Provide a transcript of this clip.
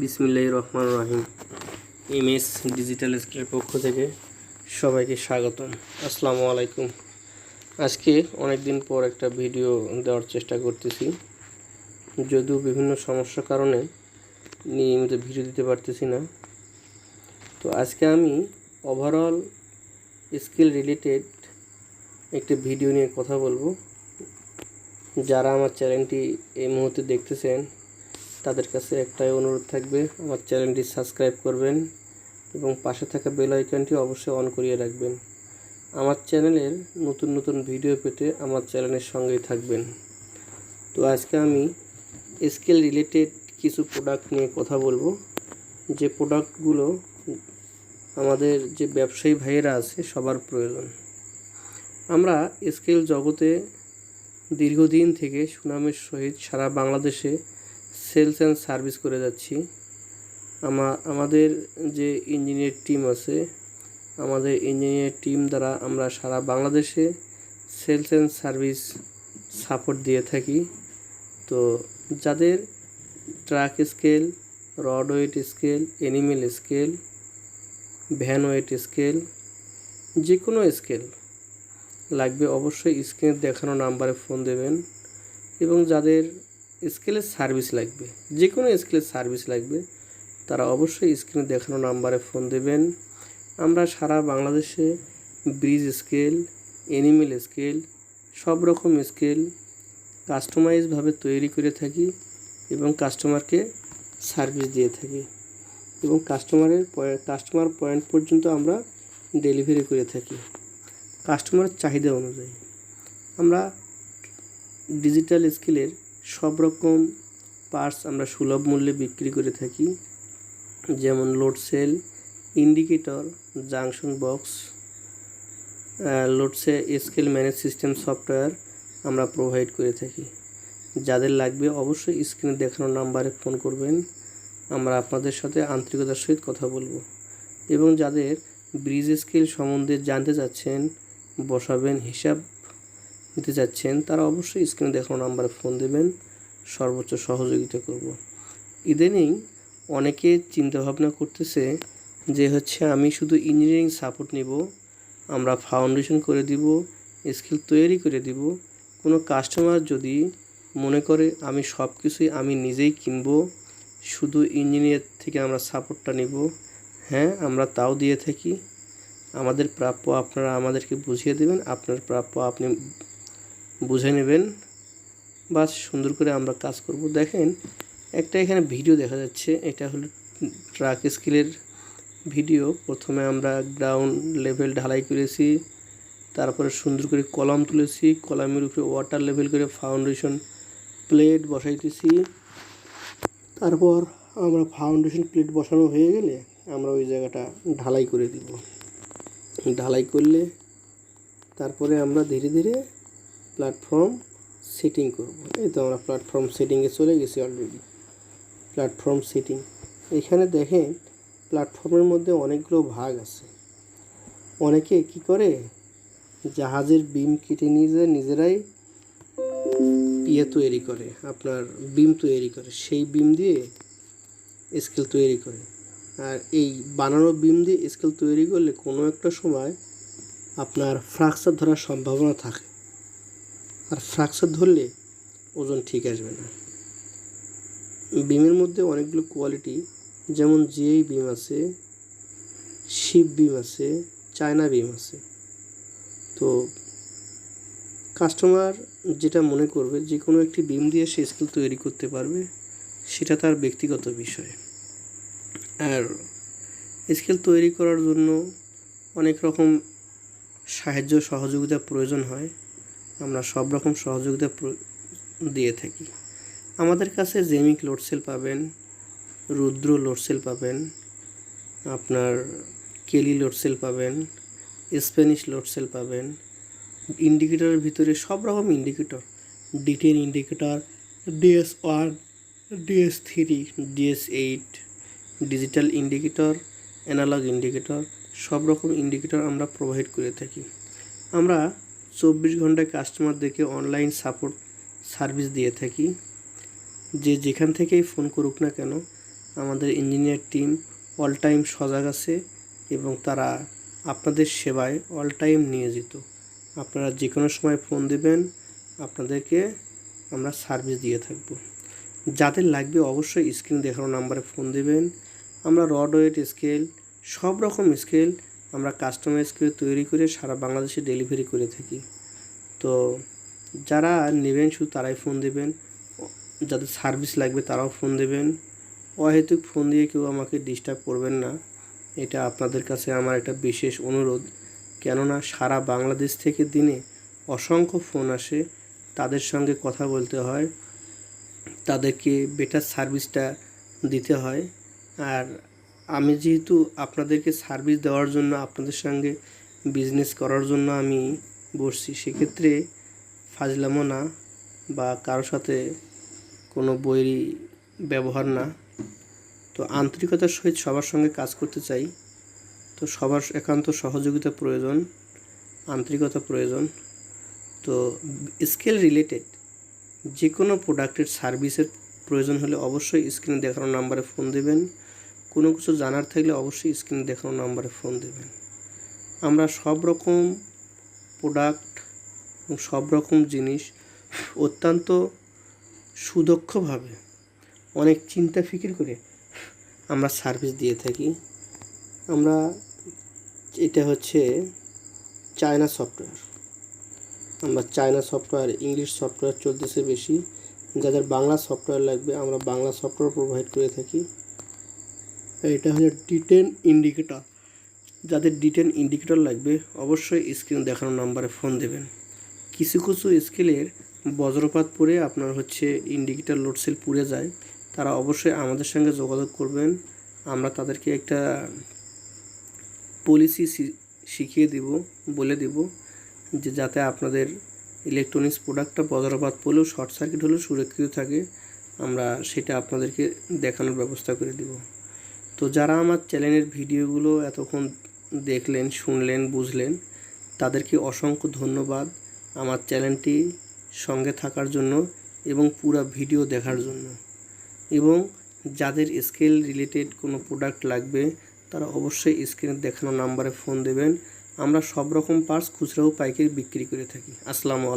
বিসমিল্লাহ রহমান রহিম। এম এস ডিজিটাল স্কুলের পক্ষ থেকে সবাইকে স্বাগতম। আসসালামু আলাইকুম। আজকে অনেক দিন পর একটা ভিডিও দেওয়ার চেষ্টা করতেছি। যদিও বিভিন্ন সমস্যার কারণে নিয়মিত ভিডিও দিতে পারতেছি না। তো আজকে আমি ওভারঅল স্কিল রিলেটেড একটি ভিডিও নিয়ে কথা বলব। যারা আমার চ্যানেলটি এই মুহূর্তে দেখতেছেন তাদের কাছে একটাই অনুরোধ থাকবে, আমার চ্যানেলটি সাবস্ক্রাইব করবেন এবং পাশে থাকা বেল আইকনটি অবশ্যই অন করিয়ে রাখবেন। আমার চ্যানেলের নতুন নতুন ভিডিও পেতে আমার চ্যানেলের সঙ্গেই থাকবেন। তো আজকে আমি স্কেল রিলেটেড কিছু প্রোডাক্ট নিয়ে কথা বলব। যে প্রোডাক্টগুলো আমাদের যে ব্যবসায়ী ভাইয়েরা আছে, সবার প্রয়োজন। আমরা স্কেল জগতে দীর্ঘদিন থেকে সুনামের সহিত সারা বাংলাদেশে সেলস অ্যান্ড সার্ভিস করে যাচ্ছি। আমা, আমাদের যে ইঞ্জিনিয়ার টিম আছে, আমাদের ইঞ্জিনিয়ার টিম দ্বারা আমরা সারা বাংলাদেশে সেলস অ্যান্ড সার্ভিস সাপোর্ট দিয়ে থাকি। তো যাদের truck scale, rod weight scale animal scale, van weight scale, যে কোনো স্কেল লাগবে অবশ্যই স্ক্রিনে দেখানো নাম্বারে ফোন দেবেন এবং যাদের স্কেলের সার্ভিস লাগবে। যে কোনো স্কেলের সার্ভিস লাগবে। তারা অবশ্যই স্ক্রিনে দেখানো নাম্বারে ফোন দেবেন। আমরা সারা বাংলাদেশে ব্রিজ স্কেল অ্যানিমেল স্কেল, সব রকম স্কেল কাস্টমাইজভাবে তৈরি করে থাকি এবং কাস্টমারকে সার্ভিস দিয়ে থাকি। এবং কাস্টমারের কাস্টমার পয়েন্ট পর্যন্ত আমরা ডেলিভারি করে থাকি। কাস্টমারের চাহিদা অনুযায়ী। আমরা ডিজিটাল স্কিলের সব রকম পার্টস আমরা সুলভ মূল্যে বিক্রি করে থাকি, যেমন load cell indicator junction box load cell scale manage system software আমরা প্রোভাইড করে থাকি। যাদের লাগবে অবশ্যই স্ক্রিনে দেখানো নাম্বারে ফোন করবেন, আমরা আপনাদের সাথে আন্তরিকতার সহিত কথা বলব। এবং যাদের ব্রিজ স্কেল সম্বন্ধে জানতে চাচ্ছেন, বসাবেন হিসাব নিতে চাচ্ছেন তারা অবশ্যই স্ক্রিনে দেখানো নাম্বারে ফোন দেবেন, সর্বোচ্চ সহযোগিতা করব। ইদানিং অনেকে চিন্তাভাবনা করতেছে যে হচ্ছে আমি শুধু ইঞ্জিনিয়ারিং সাপোর্ট নিব, আমরা ফাউন্ডেশন করে দিব স্কিল তৈরি করে দিব, কোনো কাস্টমার যদি মনে করে আমি সব কিছুই আমি নিজেই কিনব, শুধু ইঞ্জিনিয়ার থেকে আমরা সাপোর্টটা নিব হ্যাঁ আমরা তাও দিয়ে থাকি, আমাদের প্রাপ্য আপনারা আমাদেরকে বুঝিয়ে দেবেন, আপনার প্রাপ্য আপনি বুঝে নেবেন। বাস সুন্দর করে আমরা কাজ করব। দেখেন, একটা এখানে ভিডিও দেখা যাচ্ছে। এটা হলো ট্রাক স্কিলের ভিডিও। প্রথমে আমরা গ্রাউন্ড লেভেল ঢালাই করেছি। তারপরে সুন্দর করে কলাম তুলেছি। কলামের উপরে ওয়াটার লেভেল করে ফাউন্ডেশন প্লেট বসাইতেছি। তারপর আমরা ফাউন্ডেশন প্লেট বসানো হয়ে গেলে আমরা ওই জায়গাটা ঢালাই করে দিব। ঢালাই করলে তারপরে আমরা ধীরে ধীরে প্ল্যাটফর্ম সেটিং করব। এই তো আমরা প্ল্যাটফর্ম সেটিংয়ে চলে গেছি অলরেডি প্ল্যাটফর্ম সেটিং। এখানে দেখেন প্ল্যাটফর্মের মধ্যে অনেকগুলো ভাগ আছে। অনেকে কি করে? জাহাজের বিম কেটে নিয়ে নিজেরাই ইয়ে তৈরি করে, আপনার বিম তৈরি করে। সেই বিম দিয়ে স্কেল তৈরি করে। আর এই বানানো বিম দিয়ে স্কেল তৈরি করলে কোনো একটা সময় আপনার ফ্রাকচার ধরার সম্ভাবনা থাকে। আর ফ্রাকচার ধরলে ওজন ঠিক আসবে না। বিমের মধ্যে অনেকগুলো কোয়ালিটি, যেমন জিআই বিম আছে শিপ বিম আছে, চায়না বিম আছে। তো কাস্টমার যেটা মনে করবে যে কোনো একটি বিম দিয়ে সে স্কিল তৈরি করতে পারবে, সেটা তার ব্যক্তিগত বিষয়। আর স্কিল তৈরি করার জন্য অনেক রকম সাহায্য সহযোগিতা প্রয়োজন হয়। আমরা সব রকম সহযোগিতা দিয়ে থাকি। আমাদের কাছে জেমিক লোডসেল পাবেন, রুদ্র লোডসেল পাবেন, আপনার কেলি লোডসেল পাবেন স্প্যানিশ লোডসেল পাবেন ইন্ডিকেটরের ভিতরে সব রকম indicator D ten indicator DS one DS three DS eight digital indicator analogue indicator সব রকম ইন্ডিকেটর আমরা প্রোভাইড করে থাকি। আমরা চব্বিশ ঘন্টায় কাস্টমারদেরকে অনলাইন সাপোর্ট সার্ভিস দিয়ে থাকি। যে যেখান থেকেই ফোন করুক না কেন, আমাদের ইঞ্জিনিয়ার টিম অল টাইম সজাগ আছে এবং তারা আপনাদের সেবায় অল টাইম নিয়োজিত। আপনারা যে কোনো সময় ফোন দেবেন, আপনাদেরকে আমরা সার্ভিস দিয়ে থাকব। যাদের লাগবে অবশ্যই স্ক্রিন দেখানো নাম্বারে ফোন দেবেন। আমরা রড ওয়েট স্কেল সব রকম স্কেল আমরা কাস্টমাইজ করে তৈরি করে সারা বাংলাদেশে ডেলিভারি করে থাকি। তো যারা নেবেন শুধু তারাই ফোন দেবেন, যাদের সার্ভিস লাগবে তারাও ফোন দেবেন। অহেতুক ফোন দিয়ে কেউ আমাকে ডিস্টার্ব করবেন না। এটা আপনাদের কাছে আমার একটা বিশেষ অনুরোধ। কেননা সারা বাংলাদেশ থেকে দিনে অসংখ্য ফোন আসে, তাদের সঙ্গে কথা বলতে হয়, তাদেরকে বেটার সার্ভিসটা দিতে হয়। আর আমি যেহেতু আপনাদেরকে সার্ভিস দেওয়ার জন্য, আপনাদের সঙ্গে বিজনেস করার জন্য আমি বসছি, সেক্ষেত্রে ফাজলামো না বা কারোর সাথে কোনো বৈরী ব্যবহার না। তো আন্তরিকতার সহিত সবার সঙ্গে কাজ করতে চাই। তো সবার একান্ত সহযোগিতা প্রয়োজন, আন্তরিকতা প্রয়োজন। তো স্কেল রিলেটেড যে কোনো প্রোডাক্টের সার্ভিসের প্রয়োজন হলে অবশ্যই স্ক্রিনে দেখানো নাম্বারে ফোন দেবেন। কোনো কিছু জানার থাকলে অবশ্যই স্ক্রিনে দেখানো নাম্বারে ফোন দেবেন। আমরা সব রকম প্রোডাক্ট এবং সব রকম জিনিস অত্যন্ত সুদক্ষভাবে, অনেক চিন্তা ফিকির করে আমরা সার্ভিস দিয়ে থাকি। আমরা, এটা হচ্ছে চায়না সফটওয়্যার আমরা চায়না সফটওয়্যার ইংলিশ সফটওয়্যার চলতেছে বেশি। যাদের বাংলা সফটওয়্যার লাগবে, আমরা বাংলা সফটওয়্যার প্রোভাইড করে থাকি। এটা হলো ডিটেন ইন্ডিকেটর যাদের ডিটেন ইন্ডিকেটর লাগবে, অবশ্যই স্ক্রিন দেখানো নাম্বারে ফোন দেবেন। কিছু কিছু স্কেলের বজ্রপাত পড়ে আপনার হচ্ছে ইন্ডিকেটর লোডসেল পুড়ে যায়। তারা অবশ্যই আমাদের সঙ্গে যোগাযোগ করবেন। আমরা তাদেরকে একটা পলিসি শিখিয়ে দিব, বলে দিব যে যাতে আপনাদের ইলেকট্রনিক্স প্রোডাক্টটা বজ্রপাত পড়লেও শর্ট সার্কিট হলেও সুরক্ষিত থাকে। আমরা সেটা আপনাদেরকে দেখানোর ব্যবস্থা করে দিব। তো যারা আমার চ্যানেলের ভিডিওগুলো এতক্ষণ দেখলেন, শুনলেন, বুঝলেন, তাদেরকে অসংখ্য ধন্যবাদ আমার চ্যানেলটি সঙ্গে থাকার জন্য এবং পুরো ভিডিও দেখার জন্য। এবং যাদের স্কেল রিলেটেড কোনো প্রোডাক্ট লাগবে, তারা অবশ্যই স্ক্রিনে দেখানো নাম্বারে ফোন দেবেন। আমরা সব রকম পার্টস খুচরাও পাইকারি বিক্রি করে থাকি। আসসালামু আলাইকুম।